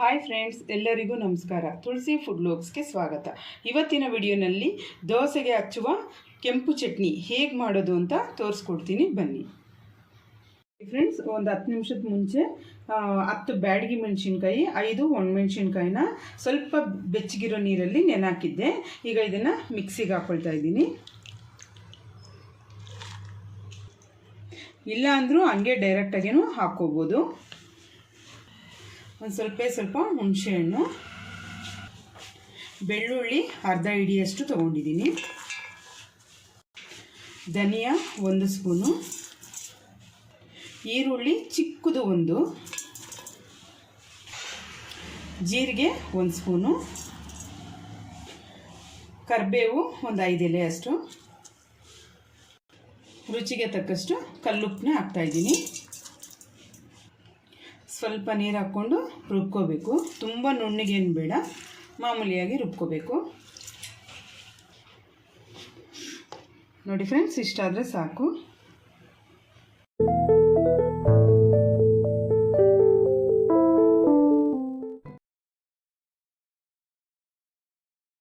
Hi friends ಎಲ್ಲರಿಗೂ ನಮಸ್ಕಾರ. ತುಳಸಿ food ಲೋಕ್ಸ್ಗೆ ಸ್ವಾಗತ. ಇವತ್ತಿನ ವಿಡಿಯೋನಲ್ಲಿ ದೋಸೆಗೆ ಹಚ್ಚುವ ಕೆಂಪು ಚಟ್ನಿ ಹೇಗೆ ಮಾಡೋದು ಅಂತ ತೋರಿಸ್ಕೊಡ್ತೀನಿ ಬನ್ನಿ. ಫ್ರೆಂಡ್ಸ್ ಒಂದು ಹತ್ತು ನಿಮಿಷದ ಮುಂಚೆ ಹತ್ತು ಬ್ಯಾಡಗಿ ಮೆಣಸಿನ್ಕಾಯಿ, ಐದು ಒಣಮೆಣ್ಸಿನ್ಕಾಯಿನ ಸ್ವಲ್ಪ ಬೆಚ್ಚಗಿರೋ ನೀರಲ್ಲಿ ನೆನಾಕಿದ್ದೆ. ಈಗ ಇದನ್ನು ಮಿಕ್ಸಿಗೆ ಹಾಕ್ಕೊಳ್ತಾ ಇದ್ದೀನಿ. ಇಲ್ಲ ಅಂದರೂ ಹಂಗೆ ಡೈರೆಕ್ಟಾಗೇನು ಹಾಕ್ಕೋಬೋದು. ಒಂದು ಸ್ವಲ್ಪ ಸ್ವಲ್ಪ ಹುಣಸೆಹಣ್ಣು ಬೆಳ್ಳುಳ್ಳಿ ಅರ್ಧ ಹಿಡಿಯಷ್ಟು ತೊಗೊಂಡಿದ್ದೀನಿ. ಧನಿಯಾ ಒಂದು ಸ್ಪೂನು, ಈರುಳ್ಳಿ ಚಿಕ್ಕದು ಒಂದು, ಜೀರಿಗೆ ಒಂದು ಸ್ಪೂನು, ಕರಿಬೇವು ಒಂದು ಐದು ಎಲೆ ಅಷ್ಟು. ರುಚಿಗೆ ತಕ್ಕಷ್ಟು ಕಲ್ಲುಪ್ಪನ್ನ ಹಾಕ್ತಾಯಿದ್ದೀನಿ ಸ್ವಲ್ಪ ನೀರು ಹಾಕ್ಕೊಂಡು ರುಬ್ಕೋಬೇಕು. ತುಂಬ ನುಣ್ಣಗೇನು ಬೇಡ ಮಾಮೂಲಿಯಾಗಿ ರುಬ್ಕೋಬೇಕು. ನೋಡಿ ಫ್ರೆಂಡ್ಸ್ ಇಷ್ಟಾದರೆ ಸಾಕು.